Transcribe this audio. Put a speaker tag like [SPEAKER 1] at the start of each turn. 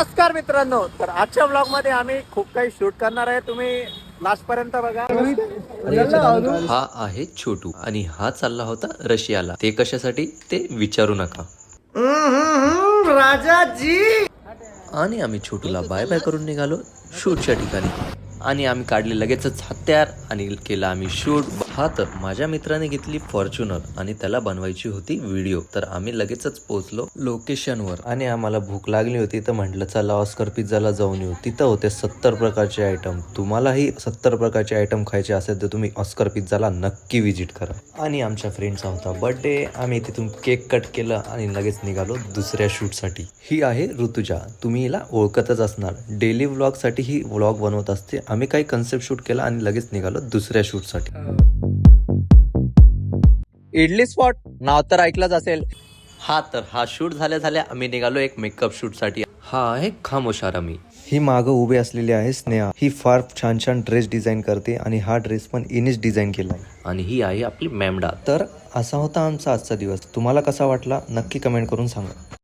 [SPEAKER 1] नमस्कार मित्रांनो. तर आजच्या ब्लॉगमध्ये आम्ही खूप काही शूट करणार आहे. तुम्ही लास्ट पर्यंत बघा.
[SPEAKER 2] हा आहे छोटू आणि हा चालला होता रशियाला. ते कशासाठी ते विचारू नका. आणि आम्ही छोटूला बाय बाय करून निघालो शूटच्या ठिकाणी. आणि आम्ही काढले लगेचच हत्यार आणि केला आम्ही शूट. हा तर माझ्या मित्राने घेतली फॉर्च्युनर आणि त्याला बनवायची होती व्हिडिओ. तर आम्ही लगेचच पोहोचलो लोकेशनवर आणि आम्हाला भूक लागली होती तर म्हटलं चला ऑस्कर पिझ्झाला जाऊन येऊ. तिथं होते सत्तर प्रकारचे आयटम तुम्हालाही सत्तर प्रकारचे आयटम खायचे असेल तर तुम्ही ऑस्कर पिझ्झाला नक्की व्हिजिट करा. आणि आमच्या फ्रेंडचा होता बर्थडे आम्ही तिथून केक कट केलं आणि लगेच निघालो दुसऱ्या शूटसाठी ही आहे ऋतुजा. तुम्ही हिला ओळखतच असणार. डेली व्लॉगसाठी ही व्लॉग बनवत असते आम्ही काही कन्सेप्ट शूट केला आणि लगेच निघालो दुसऱ्या शूटसाठी
[SPEAKER 1] इडली स्पॉट नाव तर ऐकलंच असेल.
[SPEAKER 2] हा तर हा शूट झाल्या झाल्या आम्ही निघालो एक मेकअप शूटसाठी. हा आहे खामोशारामी ही मागं उभी असलेली आहे स्नेहा. ही फार छान छान ड्रेस डिझाईन करते आणि हा ड्रेस पण इनेच डिझाईन केला आणि ही आहे आपली मॅमडा. तर असा होता आमचा आजचा दिवस. तुम्हाला कसा वाटला नक्की कमेंट करून सांगा.